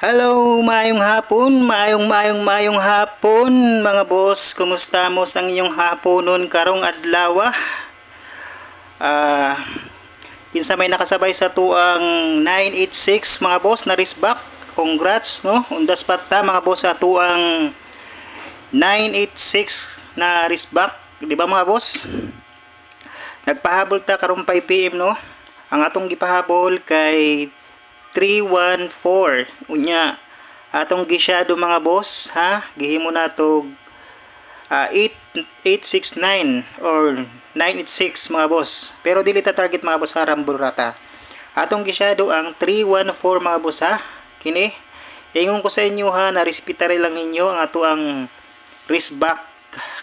Hello, maayong hapon, maayong maayong maayong hapon mga boss. Kumusta mo sa inyong haponon karong adlaw? Ah, kinsa may nakasabay sa tuang 986 mga boss na wristback. Congrats no. Undas pa ta mga boss sa tuang 986 na wristback, di ba mga boss? Nagpahabol ta karong 5 PM no. Ang atong gipahabol kay 314 unya atong gisyado mga boss ha? Gihimo na to ah, 8 869 or 986 mga boss. Pero dili ta target mga boss ha? Rambol rata atong gisyado ang 314 mga boss ha? Kini ingon ko sa inyo ha? Na respetare lang ninyo ang ato ang wristback.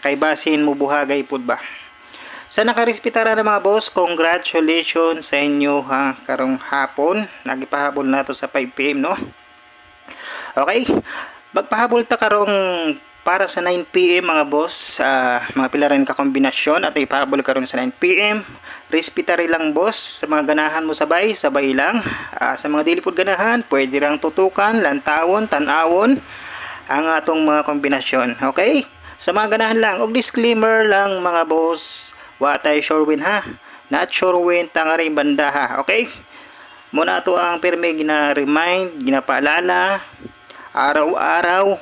Kay basin mo buhagay pud ba sa nakarespetara na mga boss, congratulations sa inyo ha karong hapon. Nagipahabol na to sa 5pm no. Okay, magpahabol ta karong para sa 9pm mga boss. ah, mga pilaran ka kombinasyon at ipahabol karon sa 9pm. Respetary lang boss. Sa mga ganahan mo sabay, sabay lang. Ah, sa mga dili pud ganahan, pwede rang tutukan, lantawon, tanawon ang atong mga kombinasyon. Okay? Sa mga ganahan lang, og disclaimer lang mga boss, wa tayo sure win ha. Not sure win tanga rin banda ha. Okay? Muna to ang pirmi gina-remind, ginapaalala, araw-araw,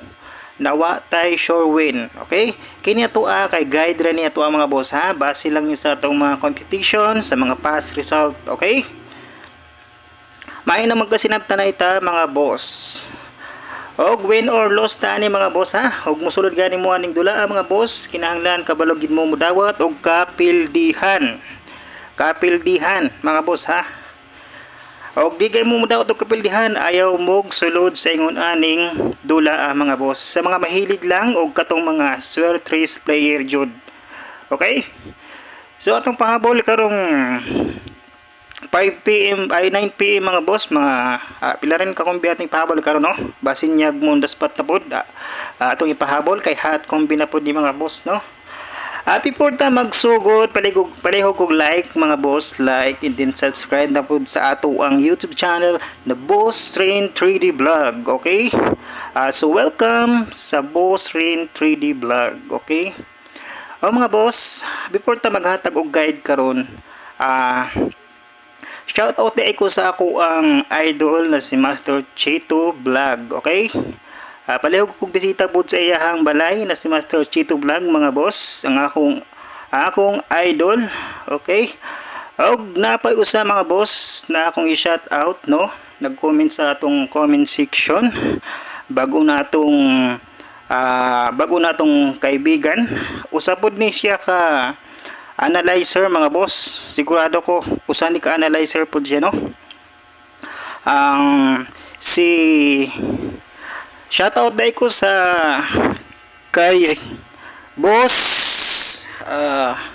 na wa tayo sure win. Okay? Kini ato ah, kay guide ra ni ato ang mga boss ha. Base lang yun sa atong mga competition, sa mga past result. Okay? May na magkasinabta na ita mga boss. Og win or loss ta ni mga boss ha. Og mosulod gani mo aning dula mga boss, kinahanglan kabalog gid mo mudawat og kapildihan. Kapildihan mga boss ha. Og di kay mo mudawat og kapildihan, ayaw mog sulod sa ingon aning dula mga boss. Sa mga mahilig lang og katong mga swertres player jud. Okay? So atong pahabol karong 5 PM ay 9 PM mga boss. Mga uh, pila rin ka kombi ating pahabol karon no? Basin nyag mundas pat na pod ah, ah, atong ipahabol kay hot kombi na pod ni mga boss no? At before ta magsugod palihog palihog og like mga boss. Like and then subscribe na pod sa ato ang YouTube channel na Boss Rain 3D Vlog okay? Ah, so welcome sa Boss Rain 3D Vlog okay? O mga boss before ta maghatag og guide karon ah Shout out na ko sa ako ang idol na si Master Chito Vlog, okay? Uh, palihog kong bisita po sa iyahang balay na si Master Chito Vlog mga boss, ang akong akong idol, okay? Og napay usa mga boss na akong i-shout out no, nag-comment sa atong comment section bago na atong ah, bago na atong kaibigan. Usapod ni siya ka analyzer mga boss. Sigurado ko usa ni ka analyzer po siya no? Ang si shoutout dai ko sa kay boss. Ah,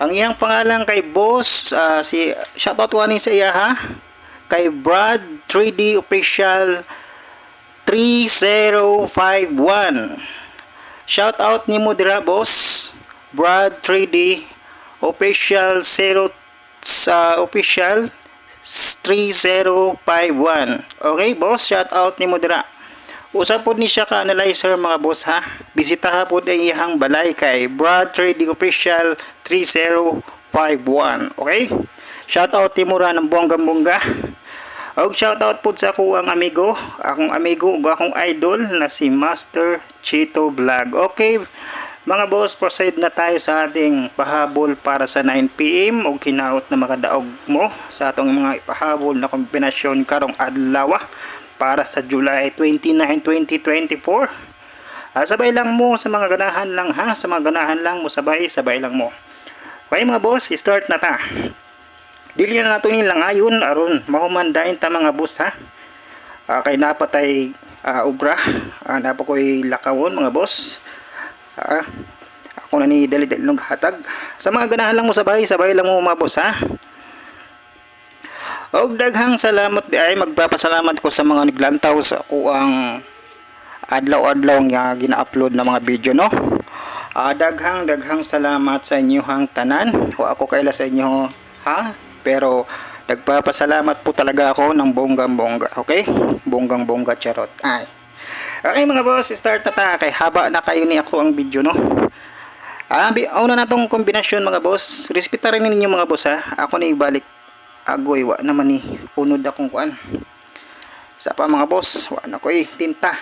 ang iyang pangalan kay boss ah, si shoutout ko sa iya ha? Kay Brad 3D official 3051 shoutout ni mo dira boss Brad 3D official 0 sa official 3051 okay boss shout out ni mo dira usap pod ni siya ka analyzer mga boss ha? Bisita ha pod ang iyang balay kay Brad 3D official 3051 okay? Shout out ni mo ra ng bonggang bongga og shout out po sa ako ang amigo, akong amigo ug akong idol na si Master Chito Vlog. Okay, mga boss, proceed na tayo sa ating pahabol para sa 9pm o kinaot na makadaog mo sa atong mga ipahabol na kombinasyon karong adlaw para sa July 29, 2024. Ah, sabay lang mo sa mga ganahan lang ha, sa mga ganahan lang mo sabay, sabay lang mo. Okay mga boss, start na ta. Dili na nato ni langayon aron mahumandain ta mga boss ha. Ah, kay napatay ah, ubra, ah, napa ko'y lakawon mga boss. Ah, ako na ni dali dali ng hatag. Sa mga ganahan lang mo sabay, sabay lang mo mga boss ha. Og daghang salamat ay magpapasalamat ko sa mga naglantaw sa ako ang adlaw-adlaw nga gina-upload na mga video no. Ah, daghang daghang salamat sa inyong tanan. O ako kaila sa inyo ha. Pero Nagpapasalamat po talaga ako ng bonggang-bongga. Okay? Bonggang-bongga charot. Ay. Okay mga boss, start na ta. Kay haba na kayo ni ako ang video, no? Ah, una na tong kombinasyon mga boss. Respeta rin ninyo mga boss ha. Ako na ibalik. Agoy, wa naman ni. Unod akong kuan. Sa pa mga boss, wa na ko eh. Tinta.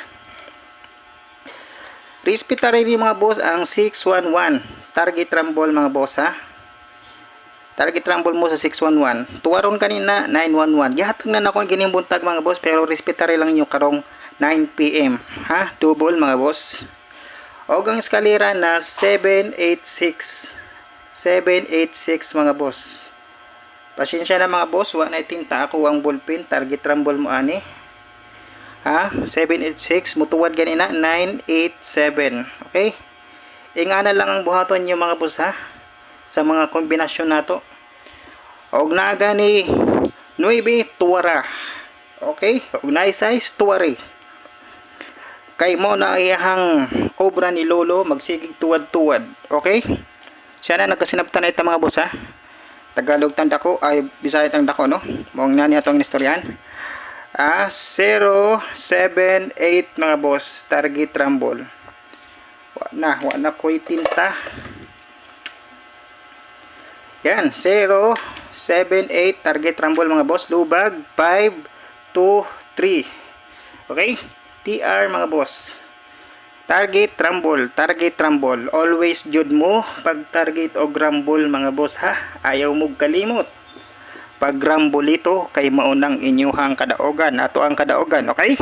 Respeta rin ninyo mga boss ang 611. Target rumble mga boss ha. Target rumble mo sa 611. Tuwaron kanina 911. Gihatag na ako gining buntag mga boss pero respetare lang nyo karong 9 PM. Ha? Double mga boss. Og ang eskalera na 786. 786 mga boss. Pasensya na mga boss, wa na tinta ako ang ballpen. Target rumble mo ani. Ha? 786 mutuwad ganina 987. Okay? Ingana lang ang buhaton niyo mga boss ha sa mga kombinasyon nato. Og naga ni 9 tuwara. Okay? Og na size tuwari. Kay mo na iyahang obra ni Lolo magsigig tuwad-tuwad. Okay? Siya na nagkasinabtan na mga boss ha. Tagalog tanda ko ay Bisaya tanda ko no. Mong nani atong istoryan. Ah, 078 mga boss, target rumble. Wa na, wa na ko'y tinta. Yan, 0, 7, 8, target rumble mga boss. Lubag, 5, 2, 3. Okay? TR mga boss. Target rumble, target rumble. Always jud mo pag target o rumble mga boss ha. Ayaw mo kalimot. Pag rumble ito kay maunang inyuhang kadaogan. Ato ang kadaogan, okay?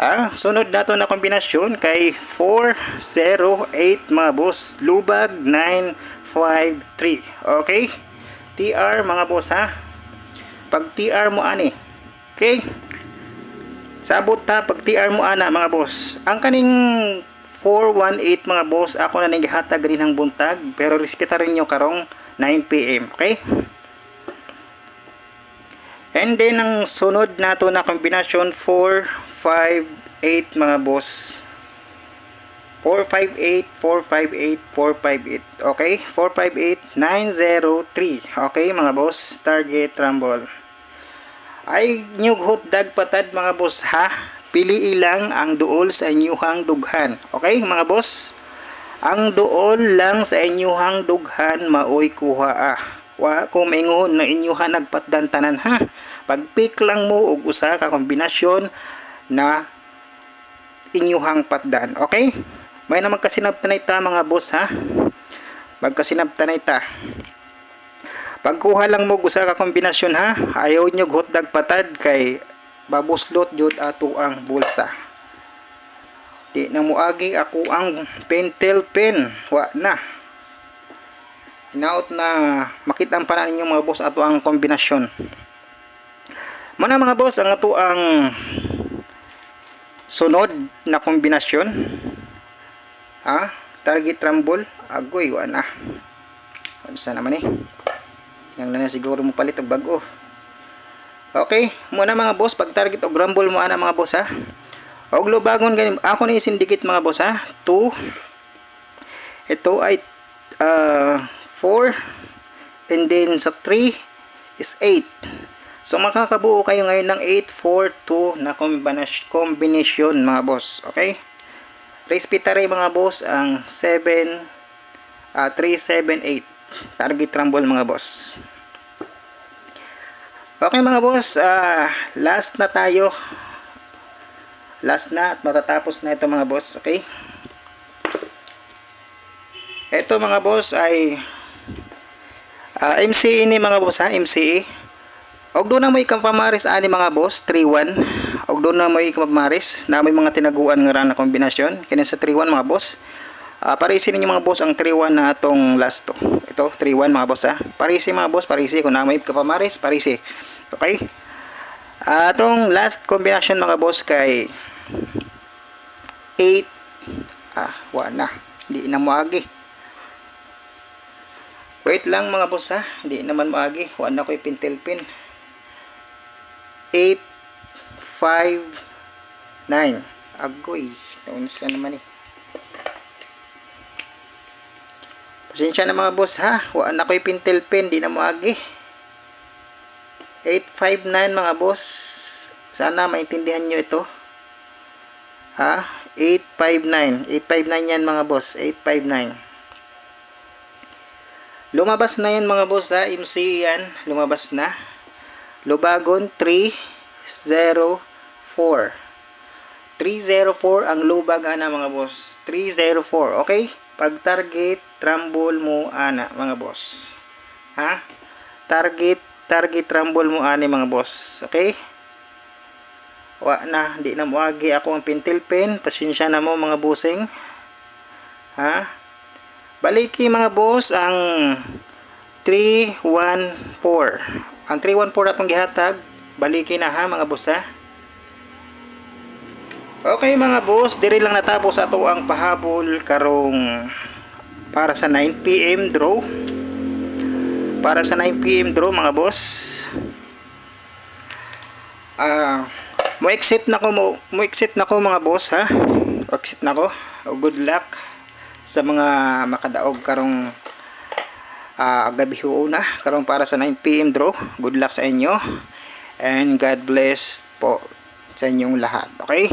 Ah, sunod nato na kombinasyon kay 4, 0, 8 mga boss. Lubag, 9, 5, 3. Okay? TR mga boss ha. Pag TR mo ani. Okay? Sabot ha pag TR mo ana mga boss. Ang kaning 418 mga boss, ako na naghatag rin ng buntag pero respeta rin nyo karong 9 PM. Okay? And then ang sunod nato na kombinasyon 4, 5, 8 mga boss. 458, 458, 458. Okay? 458, 903. Okay mga boss? Target rumble. Ay nyug hotdag patad mga boss ha. Pili ilang ang duol sa inyuhang dughan. Okay mga boss? Ang duol lang sa inyuhang dughan maoy kuha ah. Wa ko maingon na inyuhan nagpatdan tanan ha. Pag pick lang mo og usa ka kombinasyon na inyuhang patdan. Okay? May na magkasinabtan ita mga boss ha. Magkasinabtan ita. Pagkuha lang mo usa ka kombinasyon ha. Ayaw nyo hotdag patad kay babuslot jud ato ang bulsa. Di na muagi ako ang pentel pen. Wa na. Inaot na makita ang panan ninyo mga boss ato ang kombinasyon. Mana mga boss ang ato ang sunod na kombinasyon. Ha? Target rumble. Agoy, wa na. Ano naman eh. Yang na siguro mo palit og bago. Okay, muna mga boss, pag target og rumble mo ana mga boss ha. Og lubagon ganin, ako ni sindikit mga boss ha. 2 Ito ay uh, 4 and then sa 3 is 8. So makakabuo kayo ngayon ng 8 4 2 na combination mga boss, okay? Respetare mga boss ang 7 uh, 3 7 8 target rumble mga boss. Okay mga boss, uh, last na tayo. Last na at matatapos na ito mga boss, okay? Ito mga boss ay uh, MCE ni mga boss ha, MCE. Og doon na may kampamaris ani mga boss, 3-1. Og doon na may kampamaris na may mga tinaguan nga ra na kombinasyon. Kini sa 3-1 mga boss. Uh, parisin ninyo mga boss ang 3-1 na atong last to. Ito, 3-1 mga boss ha. Parisi mga boss, parisi. Kung na may kapamaris, parisi. Okay? Uh, atong last combination mga boss kay 8 ah, wala. Hindi na moagi. Wait lang mga boss ha. Hindi naman moagi. Wala ko pintel pin. 8 5 9 Agoy. Naunsa naman eh. Pasensya na mga boss ha. Wala na ko'y pintel pen. Di na moagi. 859 mga boss. Sana maintindihan nyo ito. Ha? 859. 859 yan mga boss. 859. Lumabas na yan mga boss ha. MC yan. Lumabas na. Lubagon 304. 304 ang lubag ana mga boss. 304. Okay? Pag target, trumble mo ana mga boss. Ha? Target, target trumble mo ani mga boss. Okay? Wa na, di na muagi ako ang pintil pen. Pasensya na mo mga busing. Ha? Baliki mga boss ang 314. Ang 314 atong gihatag, baliki na ha mga boss ha. Okay mga boss, diri lang natapos ato ang pahabol karong para sa 9pm draw. Para sa 9pm draw mga boss. Ah, mo exit na ko mo, mo exit na ko mga boss ha. Exit na ko. O, Good luck sa mga makadaog karong ah gabi na karong para sa 9pm draw. Good luck sa inyo. And God bless po sa inyong lahat. Okay?